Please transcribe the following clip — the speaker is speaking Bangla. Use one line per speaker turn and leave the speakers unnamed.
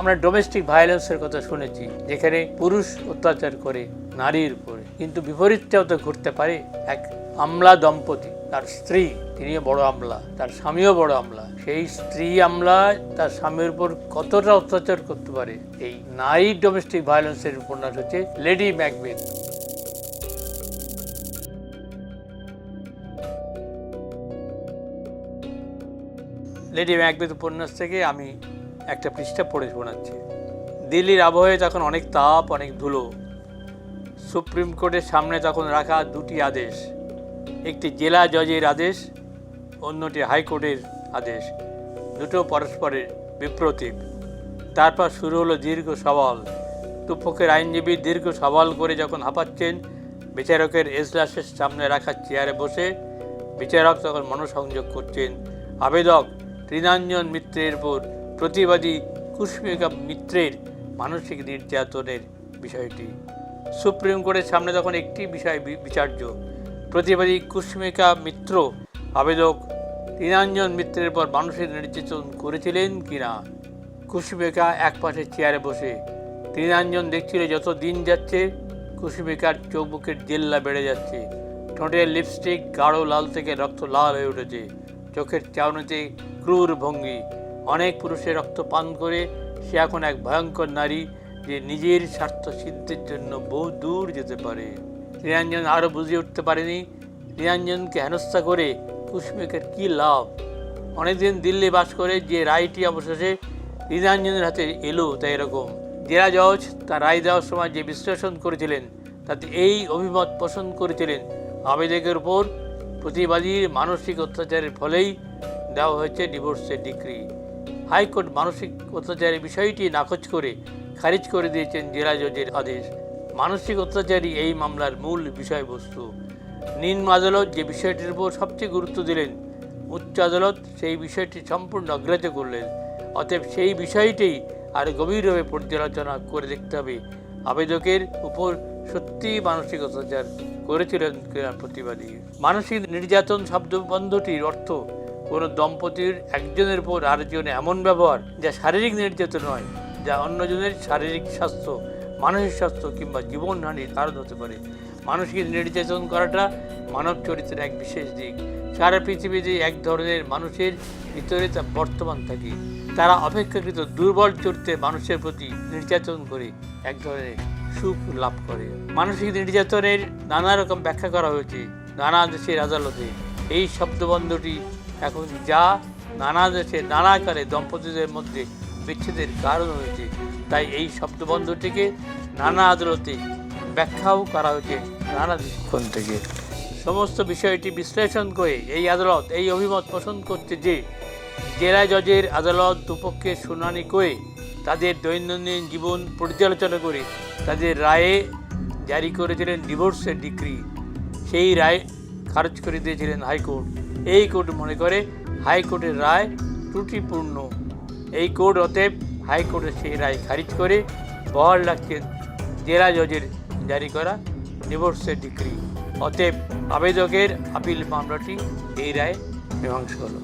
আমরা ডোমেস্টিক ভায়োলেন্সের কথা শুনেছি, যেখানে পুরুষ অত্যাচার করে, নারীর উপরে। কিন্তু বিপরীতটাও তো ঘটতে পারে, এক আমলা দম্পতি, তার স্ত্রী, তিনিও বড় আমলা, তার স্বামীও বড় আমলা। সেই স্ত্রী আমলা, তার স্বামীর উপর কতটা অত্যাচার করতে পারে? এই নারী ডোমেস্টিক ভায়োলেন্সের উপন্যাস হচ্ছে লেডি ম্যাকবেথ লেডি ম্যাকবেথ উপন্যাস থেকে আমি একটা পৃষ্ঠা পড়ে শোনাচ্ছি। দিল্লির আবহাওয়ায় তখন অনেক তাপ, অনেক ধুলো, সুপ্রিম কোর্টের সামনে তখন রাখা দুটি আদেশ, একটি জেলা জজের আদেশ, অন্যটি হাইকোর্টের আদেশ, দুটো পরস্পরের বিপ্রতীক। তারপর শুরু হলো দীর্ঘ সওয়াল। দুপক্ষের আইনজীবী দীর্ঘ সওয়াল করে যখন হাঁপাচ্ছেন, বিচারকের এজলাসের সামনে রাখা চেয়ারে বসে বিচারক তখন মনোসংযোগ করছেন, আবেদক তৃণাঞ্জন মিত্রের উপর প্রতিবাদী কুষ্মিকা মিত্রের মানসিক নির্যাতনের বিষয়টি। সুপ্রিম কোর্টের সামনে তখন একটি বিষয় বিচার্য। প্রতিবাদী কুষ্মিকা মিত্র আবেদক তৃণাঞ্জন মিত্রের পর মানসিক নির্যাতন করেছিলেন কিনা? কুসুমিকা এক পাশে চেয়ারে বসে। তৃণাঞ্জন দেখছিল যত দিন যাচ্ছে কুসুমিকার চোখ বুকের জেল্লা বেড়ে যাচ্ছে। ঠোঁটের লিপস্টিক গাঢ় লাল থেকে রক্ত লাল হয়ে উঠেছে। চোখের চাউনিতে ক্রূর ভঙ্গি। অনেক পুরুষের রক্ত পান করে, সে এখন এক ভয়ঙ্কর নারী যে নিজের স্বার্থ সিদ্ধির জন্য বহু দূর যেতে পারে। নিরঞ্জন আরও বুঝে উঠতে পারেনি নিরঞ্জনকে হেনস্থা করে কুসুমিকার কী লাভ? অনেকদিন দিল্লি বাস করে যে রায়টি অবশেষে নিরঞ্জনের হাতে এলো তাই এরকম। জেলা জজ তার রায় দেওয়ার সময় যে বিশ্লেষণ করেছিলেন, তাতে এই অভিমত পোষণ করেছিলেন। আবেদকের উপর প্রতিবাদীর মানসিক অত্যাচারের ফলেই দেওয়া হয়েছে ডিভোর্সের ডিগ্রি হাইকোর্ট মানসিক অত্যাচারের বিষয়টি নাকচ করে খারিজ করে দিয়েছেন জেলা জজের আদেশ। মানসিক অত্যাচারই এই মামলার মূল বিষয়বস্তু। নিম্ন আদালত যে বিষয়টির উপর সবচেয়ে গুরুত্ব দিলেন, উচ্চ আদালত সেই বিষয়টি সম্পূর্ণ অগ্রাহ্য করলেন। অতএব সেই বিষয়টি আর গভীরভাবে পর্যালোচনা করে দেখতে হবে। আবেদকের উপর সত্যি মানসিক অত্যাচার করেছিলেন প্রতিবাদী। মানসিক নির্যাতন শব্দবন্ধটির অর্থ কোনো দম্পতির একজনের উপর আরেকজনের এমন ব্যবহার যা শারীরিক নির্যাতন নয়, যা অন্যজনের শারীরিক স্বাস্থ্য, মানসিক স্বাস্থ্য কিংবা জীবনহানির কারণ হতে পারে। মানসিক নির্যাতন করাটা মানব চরিত্রের এক বিশেষ দিক। সারা পৃথিবীতে এক ধরনের মানুষের ভিতরে তা বর্তমান থাকে, তারা অপেক্ষাকৃত দুর্বল চরিত্রে মানুষের প্রতি নির্যাতন করে এক ধরনের সুখ লাভ করে। মানসিক নির্যাতনের নানা রকম ব্যাখ্যা করা হয়েছে নানা দেশের আদালতে। এই শব্দবন্ধটি এখন যা নানা দেশে নানা আকারে দম্পতিদের মধ্যে বিচ্ছেদের কারণ হয়েছে, তাই এই শব্দবন্ধটিকে নানা আদালতে ব্যাখ্যাও করা হয়েছে নানা দৃষ্টিকোণ থেকে। সমস্ত বিষয়টি বিশ্লেষণ করে এই আদালত এই অভিমত পোষণ করছে যে, জেলা জজের আদালত দুপক্ষের শুনানি করে তাদের দৈনন্দিন জীবন পর্যালোচনা করে তাদের রায়ে জারি করেছিলেন ডিভোর্সের ডিগ্রি সেই রায় খারজ করে দিয়েছিলেন হাইকোর্ট। এই কোর্ট মনে করে হাইকোর্টের রায় ত্রুটিপূর্ণ। এই কোর্ট অতএব হাইকোর্টের সেই রায় খারিজ করে বহাল রাখছে জেলা জজের জারি করা ডিভোর্সের ডিগ্রি অতএব আবেদকের আপিল মামলাটি এই রায় মীমাংসা হলো।